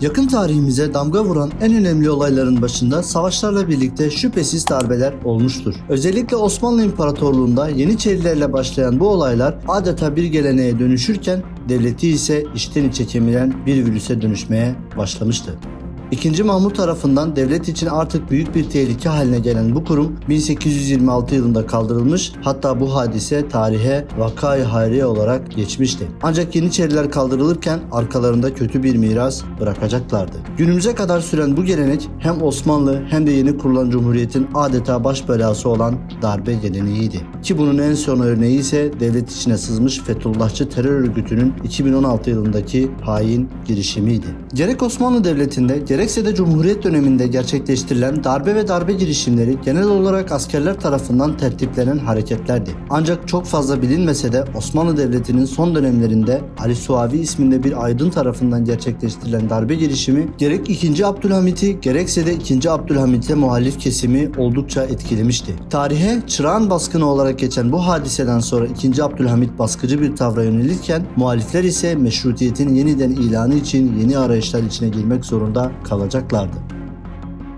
Yakın tarihimize damga vuran en önemli olayların başında savaşlarla birlikte şüphesiz darbeler olmuştur. Özellikle Osmanlı İmparatorluğu'nda Yeniçerilerle başlayan bu olaylar adeta bir geleneğe dönüşürken devleti ise içten içe kemiren bir virüse dönüşmeye başlamıştı. İkinci Mahmut tarafından devlet için artık büyük bir tehlike haline gelen bu kurum 1826 yılında kaldırılmış hatta bu hadise tarihe vakayı hayriye olarak geçmişti. Ancak Yeniçeriler kaldırılırken arkalarında kötü bir miras bırakacaklardı. Günümüze kadar süren bu gelenek hem Osmanlı hem de yeni kurulan Cumhuriyet'in adeta baş belası olan darbe geleneğiydi. Ki bunun en son örneği ise devlet içine sızmış Fethullahçı terör örgütünün 2016 yılındaki hain girişimiydi. Gerek Osmanlı Devleti'nde gerekse de Cumhuriyet döneminde gerçekleştirilen darbe ve darbe girişimleri genel olarak askerler tarafından tertiplenen hareketlerdi. Ancak çok fazla bilinmese de Osmanlı Devleti'nin son dönemlerinde Ali Suavi isminde bir aydın tarafından gerçekleştirilen darbe girişimi gerek 2. Abdülhamit'i gerekse de 2. Abdülhamit'e muhalif kesimi oldukça etkilemişti. Tarihe çırağan baskını olarak geçen bu hadiseden sonra 2. Abdülhamit baskıcı bir tavra yönelirken muhalifler ise meşrutiyetin yeniden ilanı için yeni arayışlar içine girmek zorunda kalacaklardı.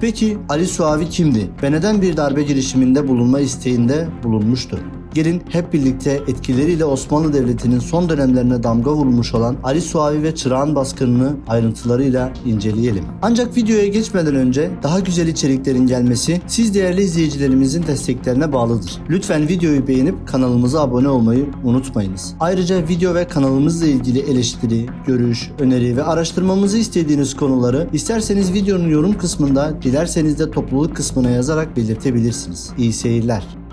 Peki Ali Suavi kimdi ve neden bir darbe girişiminde bulunma isteğinde bulunmuştu? Gelin hep birlikte etkileriyle Osmanlı Devleti'nin son dönemlerine damga vurmuş olan Ali Suavi ve Çırağan baskınını ayrıntılarıyla inceleyelim. Ancak videoya geçmeden önce daha güzel içeriklerin gelmesi siz değerli izleyicilerimizin desteklerine bağlıdır. Lütfen videoyu beğenip kanalımıza abone olmayı unutmayınız. Ayrıca video ve kanalımızla ilgili eleştiri, görüş, öneri ve araştırmamızı istediğiniz konuları isterseniz videonun yorum kısmında, dilerseniz de topluluk kısmına yazarak belirtebilirsiniz. İyi seyirler.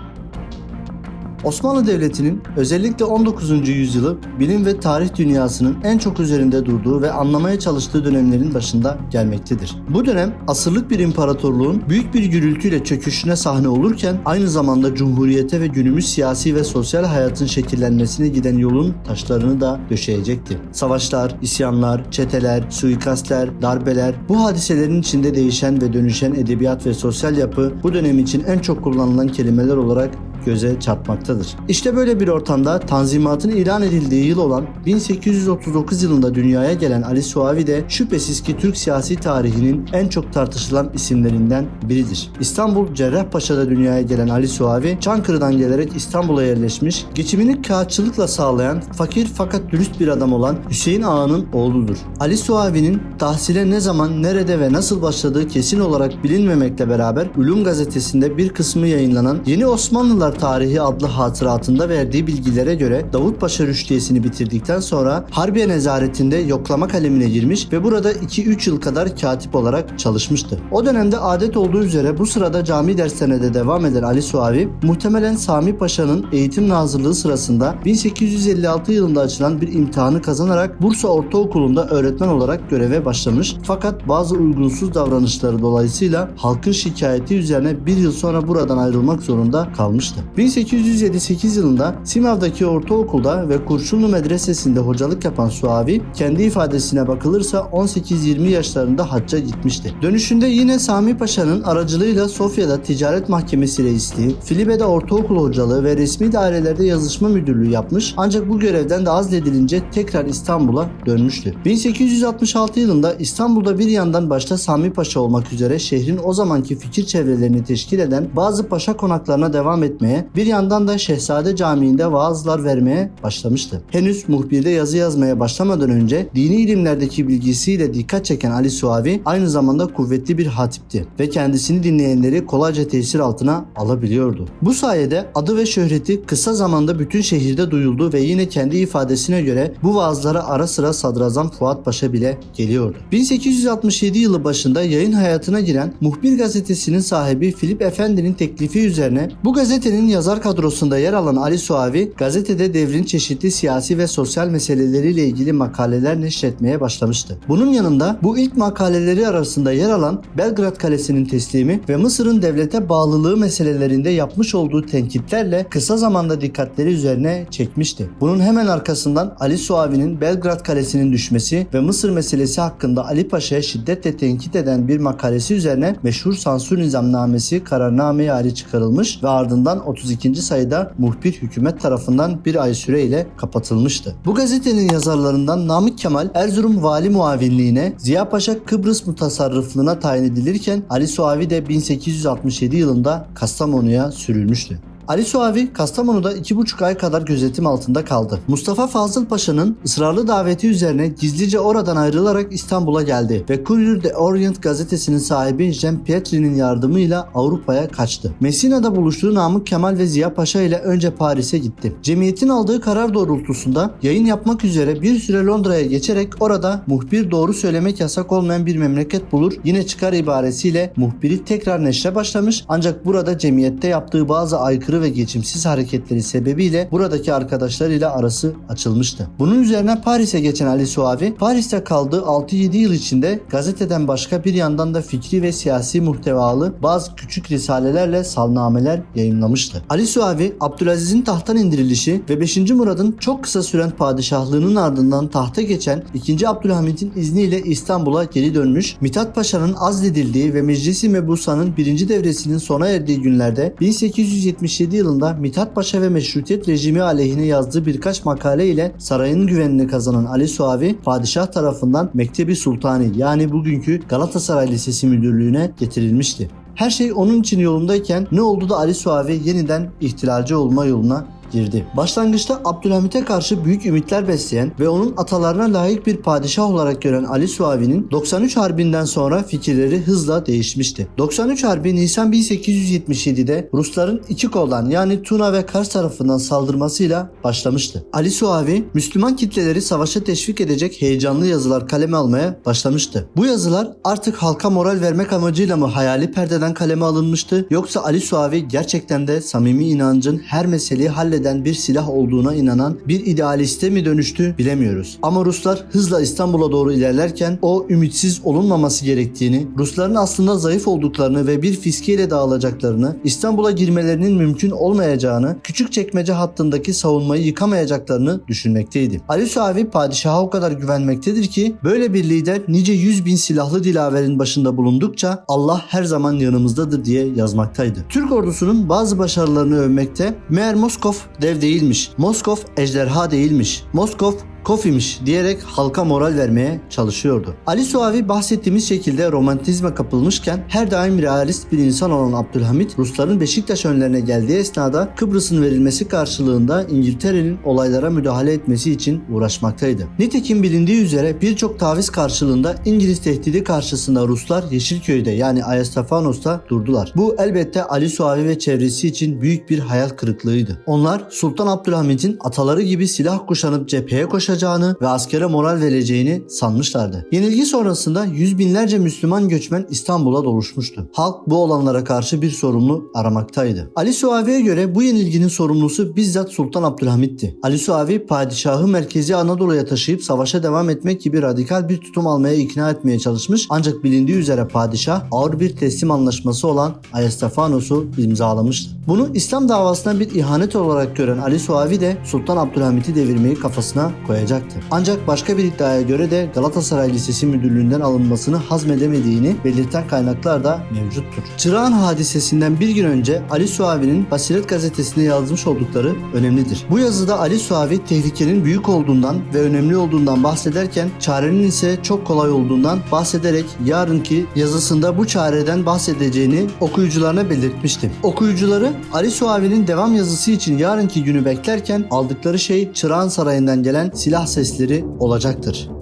Osmanlı Devleti'nin özellikle 19. yüzyılı bilim ve tarih dünyasının en çok üzerinde durduğu ve anlamaya çalıştığı dönemlerin başında gelmektedir. Bu dönem asırlık bir imparatorluğun büyük bir gürültüyle çöküşüne sahne olurken aynı zamanda cumhuriyete ve günümüz siyasi ve sosyal hayatın şekillenmesine giden yolun taşlarını da döşeyecekti. Savaşlar, isyanlar, çeteler, suikastler, darbeler, bu hadiselerin içinde değişen ve dönüşen edebiyat ve sosyal yapı bu dönem için en çok kullanılan kelimeler olarak göze çarpmaktadır. İşte böyle bir ortamda Tanzimat'ın ilan edildiği yıl olan 1839 yılında dünyaya gelen Ali Suavi de şüphesiz ki Türk siyasi tarihinin en çok tartışılan isimlerinden biridir. İstanbul Cerrahpaşa'da dünyaya gelen Ali Suavi, Çankırı'dan gelerek İstanbul'a yerleşmiş, geçimini kağıtçılıkla sağlayan, fakir fakat dürüst bir adam olan Hüseyin Ağa'nın oğludur. Ali Suavi'nin tahsile ne zaman, nerede ve nasıl başladığı kesin olarak bilinmemekle beraber Ulum gazetesinde bir kısmı yayınlanan Yeni Osmanlılar Tarihi adlı hatıratında verdiği bilgilere göre Davutpaşa rüştiyesini bitirdikten sonra Harbiye nezaretinde yoklama kalemine girmiş ve burada 2-3 yıl kadar katip olarak çalışmıştı. O dönemde adet olduğu üzere bu sırada cami derslerine de devam eden Ali Suavi muhtemelen Sami Paşa'nın eğitim nazırlığı sırasında 1856 yılında açılan bir imtihanı kazanarak Bursa Ortaokulu'nda öğretmen olarak göreve başlamış fakat bazı uygunsuz davranışları dolayısıyla halkın şikayeti üzerine bir yıl sonra buradan ayrılmak zorunda kalmıştı. 1878 yılında Simav'daki ortaokulda ve Kurşunlu Medresesi'nde hocalık yapan Suavi kendi ifadesine bakılırsa 18-20 yaşlarında hacca gitmişti. Dönüşünde yine Sami Paşa'nın aracılığıyla Sofya'da ticaret mahkemesi reisliği, Filibe'de ortaokul hocalığı ve resmi dairelerde yazışma müdürlüğü yapmış ancak bu görevden de azledilince tekrar İstanbul'a dönmüştü. 1866 yılında İstanbul'da bir yandan başta Sami Paşa olmak üzere şehrin o zamanki fikir çevrelerini teşkil eden bazı paşa konaklarına devam etmeye, bir yandan da Şehzade Camii'nde vaazlar vermeye başlamıştı. Henüz muhbirde yazı yazmaya başlamadan önce dini ilimlerdeki bilgisiyle dikkat çeken Ali Suavi aynı zamanda kuvvetli bir hatipti ve kendisini dinleyenleri kolayca tesir altına alabiliyordu. Bu sayede adı ve şöhreti kısa zamanda bütün şehirde duyuldu ve yine kendi ifadesine göre bu vaazlara ara sıra Sadrazam Fuat Paşa bile geliyordu. 1867 yılı başında yayın hayatına giren Muhbir gazetesinin sahibi Filip Efendi'nin teklifi üzerine bu gazetenin yazar kadrosunda yer alan Ali Suavi gazetede devrin çeşitli siyasi ve sosyal meseleleriyle ilgili makaleler neşretmeye başlamıştı. Bunun yanında bu ilk makaleleri arasında yer alan Belgrad Kalesi'nin teslimi ve Mısır'ın devlete bağlılığı meselelerinde yapmış olduğu tenkitlerle kısa zamanda dikkatleri üzerine çekmişti. Bunun hemen arkasından Ali Suavi'nin Belgrad Kalesi'nin düşmesi ve Mısır meselesi hakkında Ali Paşa'ya şiddetle tenkit eden bir makalesi üzerine meşhur sansür nizamnamesi kararname hali çıkarılmış ve ardından 32. sayıda muhbir hükümet tarafından bir ay süreyle kapatılmıştı. Bu gazetenin yazarlarından Namık Kemal Erzurum Vali Muavinliğine, Ziya Paşa Kıbrıs Mutasarrıflığına tayin edilirken Ali Suavi de 1867 yılında Kastamonu'ya sürülmüştü. Ali Suavi Kastamonu'da iki buçuk ay kadar gözetim altında kaldı. Mustafa Fazıl Paşa'nın ısrarlı daveti üzerine gizlice oradan ayrılarak İstanbul'a geldi ve Courier de Orient gazetesinin sahibi Jean Pietri'nin yardımıyla Avrupa'ya kaçtı. Messina'da buluştuğu Namık Kemal ve Ziya Paşa ile önce Paris'e gitti. Cemiyetin aldığı karar doğrultusunda yayın yapmak üzere bir süre Londra'ya geçerek orada muhbir doğru söylemek yasak olmayan bir memleket bulur yine çıkar ibaresiyle muhbiri tekrar neşre başlamış ancak burada cemiyette yaptığı bazı aykırı ve geçimsiz hareketleri sebebiyle buradaki arkadaşlarıyla arası açılmıştı. Bunun üzerine Paris'e geçen Ali Suavi, Paris'te kaldığı 6-7 yıl içinde gazeteden başka bir yandan da fikri ve siyasi muhtevalı bazı küçük risalelerle salnameler yayınlamıştı. Ali Suavi, Abdülaziz'in tahttan indirilişi ve 5. Murad'ın çok kısa süren padişahlığının ardından tahta geçen 2. Abdülhamit'in izniyle İstanbul'a geri dönmüş, Mithat Paşa'nın azledildiği ve Meclisi Mebusa'nın birinci devresinin sona erdiği günlerde 1877 yılında Mithat Paşa ve meşrutiyet rejimi aleyhine yazdığı birkaç makale ile sarayın güvenini kazanan Ali Suavi, padişah tarafından Mektebi Sultani yani bugünkü Galatasaray Lisesi müdürlüğüne getirilmişti. Her şey onun için yolundayken ne oldu da Ali Suavi yeniden ihtilalci olma yoluna girdi. Başlangıçta Abdülhamit'e karşı büyük ümitler besleyen ve onun atalarına layık bir padişah olarak gören Ali Suavi'nin 93 Harbi'nden sonra fikirleri hızla değişmişti. 93 Harbi Nisan 1877'de Rusların iki koldan yani Tuna ve Kars tarafından saldırmasıyla başlamıştı. Ali Suavi, Müslüman kitleleri savaşa teşvik edecek heyecanlı yazılar kaleme almaya başlamıştı. Bu yazılar artık halka moral vermek amacıyla mı hayali perdeden kaleme alınmıştı yoksa Ali Suavi gerçekten de samimi inancın her meseleyi halleden bir silah olduğuna inanan bir idealiste mi dönüştü bilemiyoruz. Ama Ruslar hızla İstanbul'a doğru ilerlerken o ümitsiz olunmaması gerektiğini, Rusların aslında zayıf olduklarını ve bir fiskiyle dağılacaklarını, İstanbul'a girmelerinin mümkün olmayacağını, küçük çekmece hattındaki savunmayı yıkamayacaklarını düşünmekteydi. Ali Suavi padişaha o kadar güvenmektedir ki böyle bir lider nice yüz bin silahlı dilaverin başında bulundukça Allah her zaman yanımızdadır diye yazmaktaydı. Türk ordusunun bazı başarılarını övmekte meğer Moskov dev değilmiş, Moskov ejderha değilmiş, Moskov Kofimiş diyerek halka moral vermeye çalışıyordu. Ali Suavi bahsettiğimiz şekilde romantizme kapılmışken her daim realist bir insan olan Abdülhamit Rusların Beşiktaş önlerine geldiği esnada Kıbrıs'ın verilmesi karşılığında İngiltere'nin olaylara müdahale etmesi için uğraşmaktaydı. Nitekim bilindiği üzere birçok taviz karşılığında İngiliz tehdidi karşısında Ruslar Yeşilköy'de yani Ayastafanos'ta durdular. Bu elbette Ali Suavi ve çevresi için büyük bir hayal kırıklığıydı. Onlar Sultan Abdülhamit'in ataları gibi silah kuşanıp cepheye koşacağını ve askere moral vereceğini sanmışlardı. Yenilgi sonrasında yüz binlerce Müslüman göçmen İstanbul'a doluşmuştu. Halk bu olanlara karşı bir sorumlu aramaktaydı. Ali Suavi'ye göre bu yenilginin sorumlusu bizzat Sultan Abdülhamit'ti. Ali Suavi padişahı merkezi Anadolu'ya taşıyıp savaşa devam etmek gibi radikal bir tutum almaya ikna etmeye çalışmış ancak bilindiği üzere padişah ağır bir teslim anlaşması olan Ayastafanos'u imzalamıştı. Bunu İslam davasına bir ihanet olarak gören Ali Suavi de Sultan Abdülhamit'i devirmeyi kafasına koyacaktı. Ancak başka bir iddiaya göre de Galatasaray Lisesi müdürlüğünden alınmasını hazmedemediğini belirten kaynaklar da mevcuttur. Çırağan hadisesinden bir gün önce Ali Suavi'nin Basiret gazetesinde yazmış oldukları önemlidir. Bu yazıda Ali Suavi tehlikenin büyük olduğundan ve önemli olduğundan bahsederken çarenin ise çok kolay olduğundan bahsederek yarınki yazısında bu çareden bahsedeceğini okuyucularına belirtmişti. Okuyucuları Ali Suavi'nin devam yazısı için yarınki günü beklerken aldıkları şey Çırağan Sarayı'ndan gelen silah sesleri olacaktır.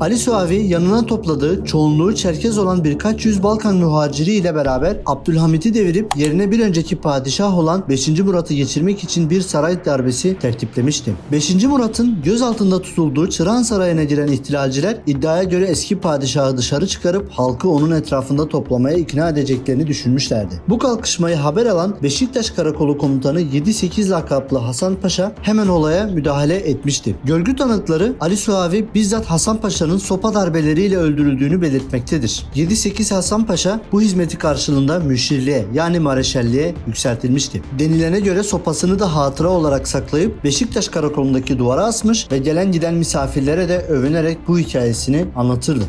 Ali Suavi yanına topladığı çoğunluğu Çerkez olan birkaç yüz Balkan muhaciri ile beraber Abdülhamit'i devirip yerine bir önceki padişah olan 5. Murat'ı geçirmek için bir saray darbesi tertiplemişti. 5. Murat'ın göz altında tutulduğu Çırağan Sarayı'na giren ihtilalciler iddiaya göre eski padişahı dışarı çıkarıp halkı onun etrafında toplamaya ikna edeceklerini düşünmüşlerdi. Bu kalkışmayı haber alan Beşiktaş Karakolu Komutanı 7-8 lakaplı Hasan Paşa hemen olaya müdahale etmişti. Görgü tanıkları Ali Suavi bizzat Hasan Paşa'nın sopa darbeleriyle öldürüldüğünü belirtmektedir. 7-8 Hasan Paşa bu hizmeti karşılığında müşirliğe yani mareşalliğe yükseltilmişti. Denilene göre sopasını da hatıra olarak saklayıp Beşiktaş Karakolu'ndaki duvara asmış ve gelen giden misafirlere de övünerek bu hikayesini anlatırdı.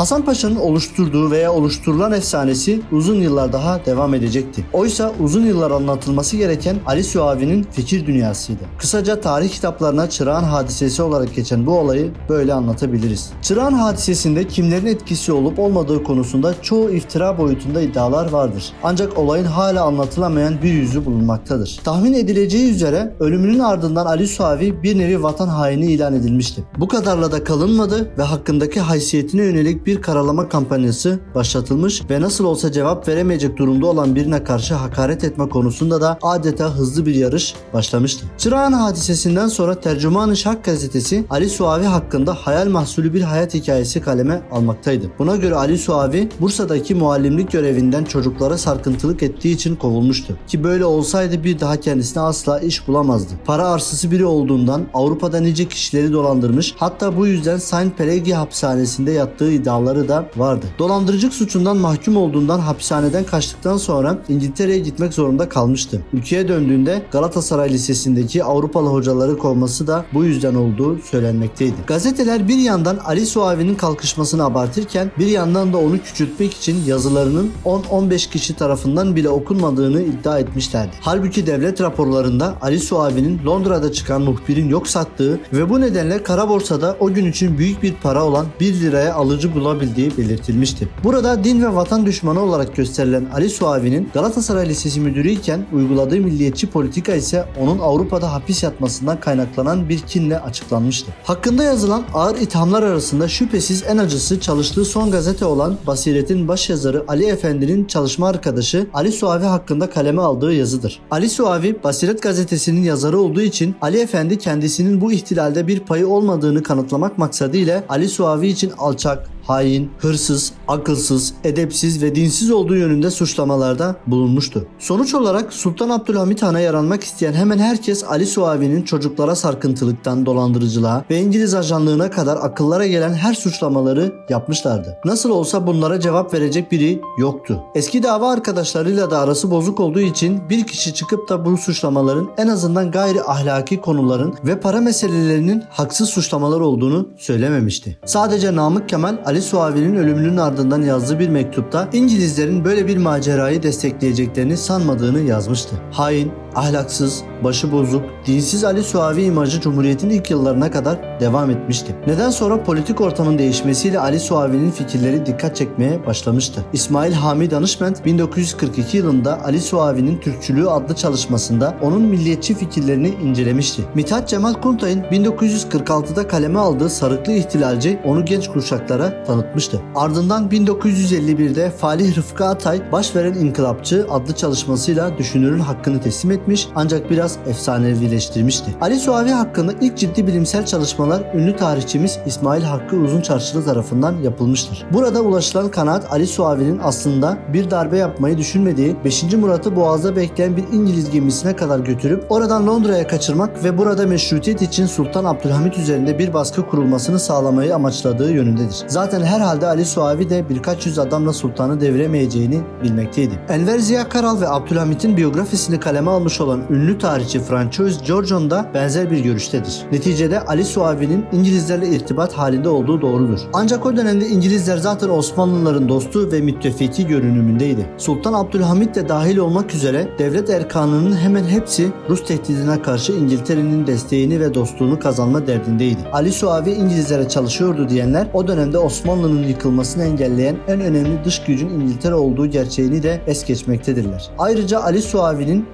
Hasan Paşa'nın oluşturduğu veya oluşturulan efsanesi uzun yıllar daha devam edecekti. Oysa uzun yıllar anlatılması gereken Ali Suavi'nin fikir dünyasıydı. Kısaca tarih kitaplarına Çırağan hadisesi olarak geçen bu olayı böyle anlatabiliriz. Çırağan hadisesinde kimlerin etkisi olup olmadığı konusunda çoğu iftira boyutunda iddialar vardır. Ancak olayın hala anlatılamayan bir yüzü bulunmaktadır. Tahmin edileceği üzere ölümünün ardından Ali Suavi bir nevi vatan haini ilan edilmişti. Bu kadarla da kalınmadı ve hakkındaki haysiyetine yönelik bir karalama kampanyası başlatılmış ve nasıl olsa cevap veremeyecek durumda olan birine karşı hakaret etme konusunda da adeta hızlı bir yarış başlamıştı. Çırağan hadisesinden sonra Tercüman-ı Şark gazetesi Ali Suavi hakkında hayal mahsulü bir hayat hikayesi kaleme almaktaydı. Buna göre Ali Suavi Bursa'daki muallimlik görevinden çocuklara sarkıntılık ettiği için kovulmuştu. Ki böyle olsaydı bir daha kendisine asla iş bulamazdı. Para arsızı biri olduğundan Avrupa'da nice kişileri dolandırmış hatta bu yüzden Saint Pelegi hapishanesinde yattığı iddiaları da vardı. Dolandırıcılık suçundan mahkum olduğundan hapishaneden kaçtıktan sonra İngiltere'ye gitmek zorunda kalmıştı. Ülkeye döndüğünde Galatasaray Lisesi'ndeki Avrupalı hocaları kovması da bu yüzden olduğu söylenmekteydi. Gazeteler bir yandan Ali Suavi'nin kalkışmasını abartırken bir yandan da onu küçültmek için yazılarının 10-15 kişi tarafından bile okunmadığını iddia etmişlerdi. Halbuki devlet raporlarında Ali Suavi'nin Londra'da çıkan muhbirin yok sattığı ve bu nedenle kara borsada o gün için büyük bir para olan 1 liraya alıcı bulabildiği belirtilmişti. Burada din ve vatan düşmanı olarak gösterilen Ali Suavi'nin Galatasaray Lisesi müdürü iken uyguladığı milliyetçi politika ise onun Avrupa'da hapis yatmasından kaynaklanan bir kinle açıklanmıştı. Hakkında yazılan ağır ithamlar arasında şüphesiz en acısı çalıştığı son gazete olan Basiret'in başyazarı Ali Efendi'nin çalışma arkadaşı Ali Suavi hakkında kaleme aldığı yazıdır. Ali Suavi Basiret gazetesinin yazarı olduğu için Ali Efendi kendisinin bu ihtilalde bir payı olmadığını kanıtlamak maksadıyla Ali Suavi için alçak, hain, hırsız, akılsız, edepsiz ve dinsiz olduğu yönünde suçlamalarda bulunmuştu. Sonuç olarak Sultan Abdülhamit Han'a yaranmak isteyen hemen herkes Ali Suavi'nin çocuklara sarkıntılıktan dolandırıcılığa ve İngiliz ajanlığına kadar akıllara gelen her suçlamaları yapmışlardı. Nasıl olsa bunlara cevap verecek biri yoktu. Eski dava arkadaşlarıyla da arası bozuk olduğu için bir kişi çıkıp da bu suçlamaların en azından gayri ahlaki konuların ve para meselelerinin haksız suçlamalar olduğunu söylememişti. Sadece Namık Kemal Ali Suavi'nin ölümünün ardından yazdığı bir mektupta İngilizlerin böyle bir macerayı destekleyeceklerini sanmadığını yazmıştı. Hain, ahlaksız, başı bozuk, dinsiz Ali Suavi imajı Cumhuriyet'in ilk yıllarına kadar devam etmişti. Neden sonra politik ortamın değişmesiyle Ali Suavi'nin fikirleri dikkat çekmeye başlamıştı. İsmail Hami Danışment 1942 yılında Ali Suavi'nin Türkçülüğü adlı çalışmasında onun milliyetçi fikirlerini incelemişti. Mithat Cemal Kuntay'ın 1946'da kaleme aldığı Sarıklı İhtilalci onu genç kuşaklara tanıtmıştı. Ardından 1951'de Falih Rıfkı Atay Başveren İnkılapçı adlı çalışmasıyla düşünürün hakkını teslim etmiş ancak biraz efsanevileştirmişti. Ali Suavi hakkında ilk ciddi bilimsel çalışmalar ünlü tarihçimiz İsmail Hakkı Uzunçarşılı tarafından yapılmıştır. Burada ulaşılan kanaat Ali Suavi'nin aslında bir darbe yapmayı düşünmediği 5. Murat'ı boğazda bekleyen bir İngiliz gemisine kadar götürüp oradan Londra'ya kaçırmak ve burada meşrutiyet için Sultan Abdülhamit üzerinde bir baskı kurulmasını sağlamayı amaçladığı yönündedir. Zaten herhalde Ali Suavi de birkaç yüz adamla sultanı deviremeyeceğini bilmekteydi. Enver Ziya Karal ve Abdülhamit'in biyografisini kaleme almış olan ünlü tarihçi Francois Giorgion da benzer bir görüştedir. Neticede Ali Suavi'nin İngilizlerle irtibat halinde olduğu doğrudur. Ancak o dönemde İngilizler zaten Osmanlıların dostu ve müttefiki görünümündeydi. Sultan Abdülhamit de dahil olmak üzere devlet erkanının hemen hepsi Rus tehdidine karşı İngiltere'nin desteğini ve dostluğunu kazanma derdindeydi. Ali Suavi İngilizlere çalışıyordu diyenler o dönemde Osmanlı'nın yıkılmasını engelleyen en önemli dış gücün İngiltere olduğu gerçeğini de es geçmektedirler. Ayrıca Ali Suavi'nin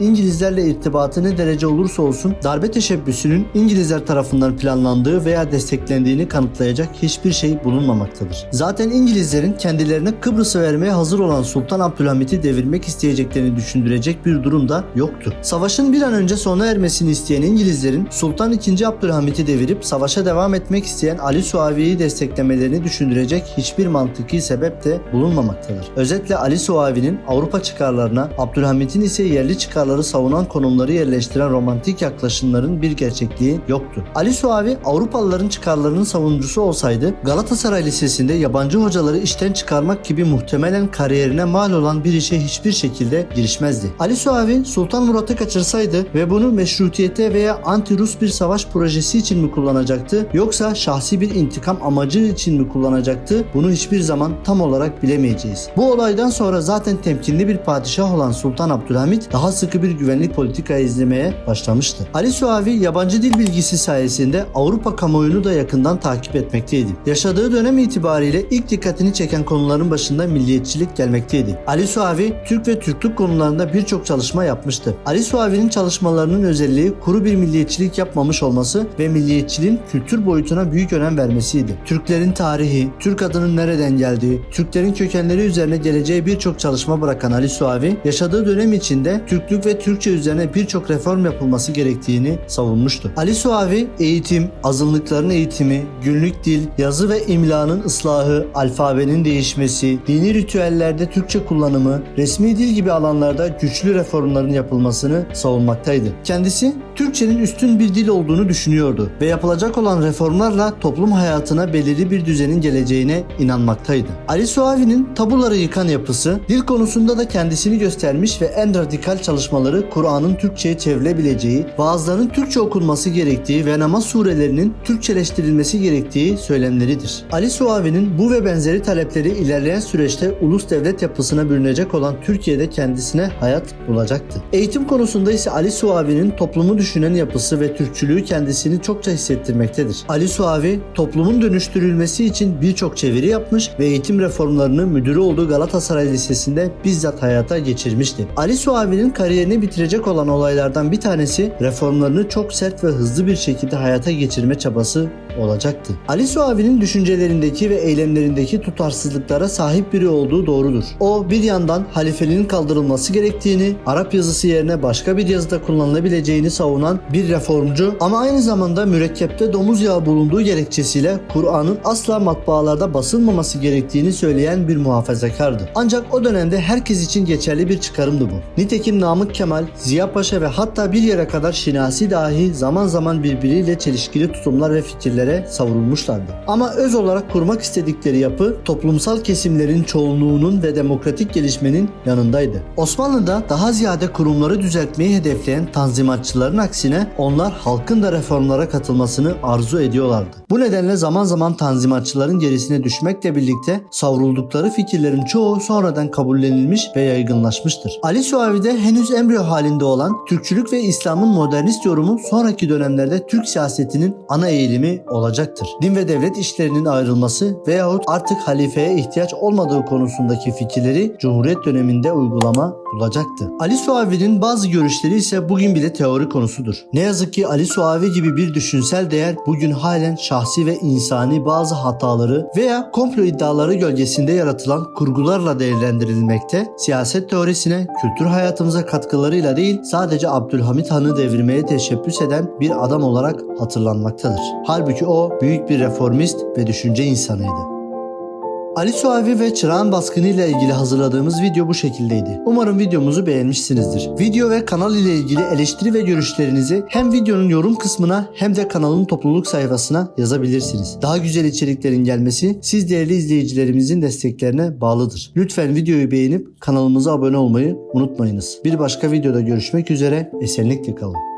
İngilizlerle irtibatı ne derece olursa olsun darbe teşebbüsünün İngilizler tarafından planlandığı veya desteklendiğini kanıtlayacak hiçbir şey bulunmamaktadır. Zaten İngilizlerin kendilerine Kıbrıs'ı vermeye hazır olan Sultan Abdülhamit'i devirmek isteyeceklerini düşündürecek bir durum da yoktu. Savaşın bir an önce sona ermesini isteyen İngilizlerin Sultan II. Abdülhamit'i devirip savaşa devam etmek isteyen Ali Suavi'yi desteklemelerini düşündürecek hiçbir mantıki sebep de bulunmamaktadır. Özetle Ali Suavi'nin Avrupa çıkarlarına, Abdülhamit'in ise yerli çıkarları savunan bulunan konumları yerleştiren romantik yaklaşımların bir gerçekliği yoktu. Ali Suavi Avrupalıların çıkarlarının savunucusu olsaydı Galatasaray Lisesi'nde yabancı hocaları işten çıkarmak gibi muhtemelen kariyerine mal olan bir işe hiçbir şekilde girişmezdi. Ali Suavi Sultan Murat'ı kaçırsaydı ve bunu meşrutiyete veya anti-Rus bir savaş projesi için mi kullanacaktı yoksa şahsi bir intikam amacı için mi kullanacaktı bunu hiçbir zaman tam olarak bilemeyeceğiz. Bu olaydan sonra zaten temkinli bir padişah olan Sultan Abdülhamit daha sıkı bir güvenlik politikası izlemeye başlamıştı. Ali Suavi yabancı dil bilgisi sayesinde Avrupa kamuoyunu da yakından takip etmekteydi. Yaşadığı dönem itibariyle ilk dikkatini çeken konuların başında milliyetçilik gelmekteydi. Ali Suavi Türk ve Türklük konularında birçok çalışma yapmıştı. Ali Suavi'nin çalışmalarının özelliği kuru bir milliyetçilik yapmamış olması ve milliyetçiliğin kültür boyutuna büyük önem vermesiydi. Türklerin tarihi, Türk adının nereden geldiği, Türklerin kökenleri üzerine geleceği birçok çalışma bırakan Ali Suavi, yaşadığı dönem içinde Türklük ve Türkçe üzerine birçok reform yapılması gerektiğini savunmuştu. Ali Suavi, eğitim, azınlıkların eğitimi, günlük dil, yazı ve imlanın ıslahı, alfabenin değişmesi, dini ritüellerde Türkçe kullanımı, resmi dil gibi alanlarda güçlü reformların yapılmasını savunmaktaydı. Kendisi Türkçenin üstün bir dil olduğunu düşünüyordu ve yapılacak olan reformlarla toplum hayatına belirli bir düzenin geleceğine inanmaktaydı. Ali Suavi'nin tabuları yıkan yapısı, dil konusunda da kendisini göstermiş ve en radikal çalışmaları Kur'an'ın Türkçe'ye çevrilebileceği, vaazların Türkçe okunması gerektiği ve namaz surelerinin Türkçeleştirilmesi gerektiği söylemleridir. Ali Suavi'nin bu ve benzeri talepleri ilerleyen süreçte ulus devlet yapısına bürünecek olan Türkiye'de kendisine hayat bulacaktı. Eğitim konusunda ise Ali Suavi'nin toplumu düşünen yapısı ve Türkçülüğü kendisini çokça hissettirmektedir. Ali Suavi toplumun dönüştürülmesi için birçok çeviri yapmış ve eğitim reformlarını müdürü olduğu Galatasaray Lisesi'nde bizzat hayata geçirmişti. Ali Suavi'nin kariyerini bitirecek olan olaylardan bir tanesi reformlarını çok sert ve hızlı bir şekilde hayata geçirme çabası olacaktı. Ali Suavi'nin düşüncelerindeki ve eylemlerindeki tutarsızlıklara sahip biri olduğu doğrudur. O bir yandan halifeliğin kaldırılması gerektiğini, Arap yazısı yerine başka bir yazıda kullanılabileceğini savunan bir reformcu ama aynı zamanda mürekkepte domuz yağı bulunduğu gerekçesiyle Kur'an'ın asla matbaalarda basılmaması gerektiğini söyleyen bir muhafazakardı. Ancak o dönemde herkes için geçerli bir çıkarımdı bu. Nitekim Namık Kemal, Ziya Paşa ve hatta bir yere kadar Şinasi dahi zaman zaman birbiriyle çelişkili tutumlar ve fikirlere savrulmuşlardı. Ama öz olarak kurmak istedikleri yapı toplumsal kesimlerin çoğunluğunun ve demokratik gelişmenin yanındaydı. Osmanlı'da daha ziyade kurumları düzeltmeyi hedefleyen tanzimatçıların aksine onlar halkın da reformlara katılmasını arzu ediyorlardı. Bu nedenle zaman zaman tanzimatçıların gerisine düşmekle birlikte savruldukları fikirlerin çoğu sonradan kabullenilmiş ve yaygınlaşmıştır. Ali Suavi'de henüz embriyo halinde olan Türkçülük ve İslam'ın modernist yorumu sonraki dönemlerde Türk siyasetinin ana eğilimi olacaktır. Din ve devlet işlerinin ayrılması veyahut artık halifeye ihtiyaç olmadığı konusundaki fikirleri Cumhuriyet döneminde uygulama bulacaktı. Ali Suavi'nin bazı görüşleri ise bugün bile teori konusudur. Ne yazık ki Ali Suavi gibi bir düşünsel değer bugün halen şahsi ve insani bazı hataları veya komplo iddiaları gölgesinde yaratılan kurgularla değerlendirilmekte, siyaset teorisine, kültür hayatımıza katkılarıyla değil sadece Abdülhamit Han'ı devirmeye teşebbüs eden bir adam olarak hatırlanmaktadır. Halbuki o büyük bir reformist ve düşünce insanıydı. Ali Suavi ve Çırağan baskını ile ilgili hazırladığımız video bu şekildeydi. Umarım videomuzu beğenmişsinizdir. Video ve kanal ile ilgili eleştiri ve görüşlerinizi hem videonun yorum kısmına hem de kanalın topluluk sayfasına yazabilirsiniz. Daha güzel içeriklerin gelmesi siz değerli izleyicilerimizin desteklerine bağlıdır. Lütfen videoyu beğenip kanalımıza abone olmayı unutmayınız. Bir başka videoda görüşmek üzere, esenlikle kalın.